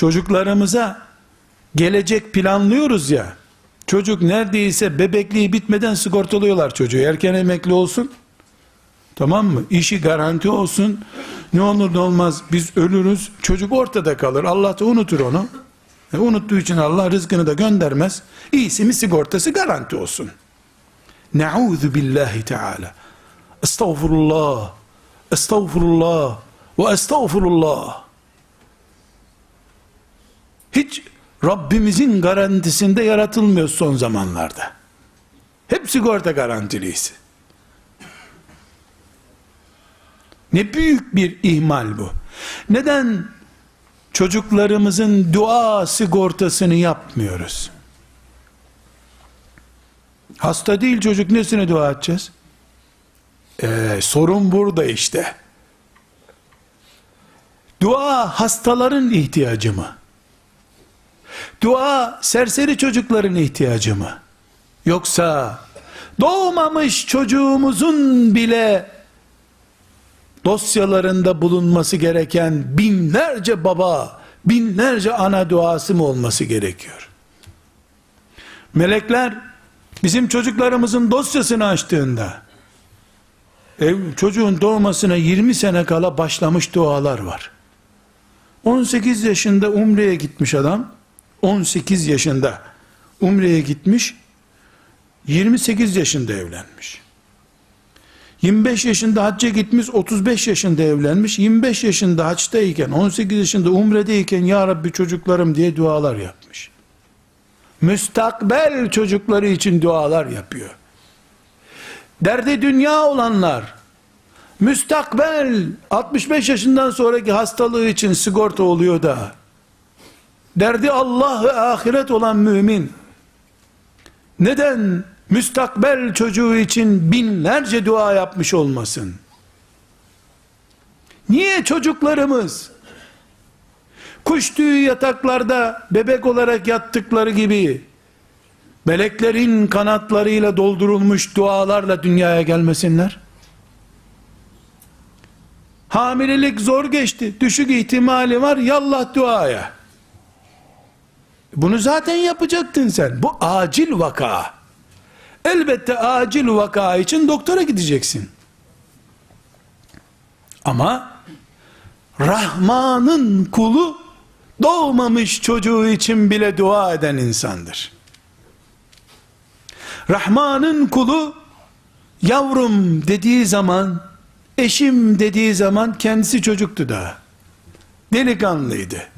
çocuklarımıza gelecek planlıyoruz ya. Çocuk neredeyse bebekliği bitmeden sigortalıyorlar çocuğu. Erken emekli olsun. Tamam mı? İşi garanti olsun. Ne olur ne olmaz biz ölürüz. Çocuk ortada kalır. Allah da unutur onu. E, unuttuğu için Allah rızkını da göndermez. İyisi mi sigortası garanti olsun. Ne'udhu billahi teala. Estağfurullah. Estağfurullah. Ve estağfurullah. Hiç Rabbimizin garantisinde yaratılmıyor son zamanlarda. Hep sigorta garantiliyiz. Ne büyük bir ihmal bu. Neden çocuklarımızın dua sigortasını yapmıyoruz? Hasta değil çocuk nesine dua edeceğiz? Ee, sorun burada işte. Dua hastaların ihtiyacı mı? Dua serseri çocukların ihtiyacı mı? Yoksa doğmamış çocuğumuzun bile dosyalarında bulunması gereken binlerce baba, binlerce ana duası mı olması gerekiyor? Melekler bizim çocuklarımızın dosyasını açtığında ev, çocuğun doğmasına 20 sene kala başlamış dualar var. 18 yaşında umreye gitmiş adam 18 yaşında umreye gitmiş 28 yaşında evlenmiş. 25 yaşında hacca gitmiş 35 yaşında evlenmiş. 25 yaşında haçtayken 18 yaşında umredeyken ya Rabbi çocuklarım diye dualar yapmış. Müstakbel çocukları için dualar yapıyor. Derdi dünya olanlar müstakbel 65 yaşından sonraki hastalığı için sigorta oluyor da derdi Allah ve ahiret olan mümin neden müstakbel çocuğu için binlerce dua yapmış olmasın? Niye çocuklarımız kuş tüyü yataklarda bebek olarak yattıkları gibi meleklerin kanatlarıyla doldurulmuş dualarla dünyaya gelmesinler? Hamilelik zor geçti. Düşük ihtimali var. Yallah duaya. Bunu zaten yapacaktın sen. Bu acil vaka. Elbette acil vaka için doktora gideceksin. Ama Rahman'ın kulu doğmamış çocuğu için bile dua eden insandır. Rahman'ın kulu yavrum dediği zaman eşim dediği zaman kendisi çocuktu daha. Delikanlıydı.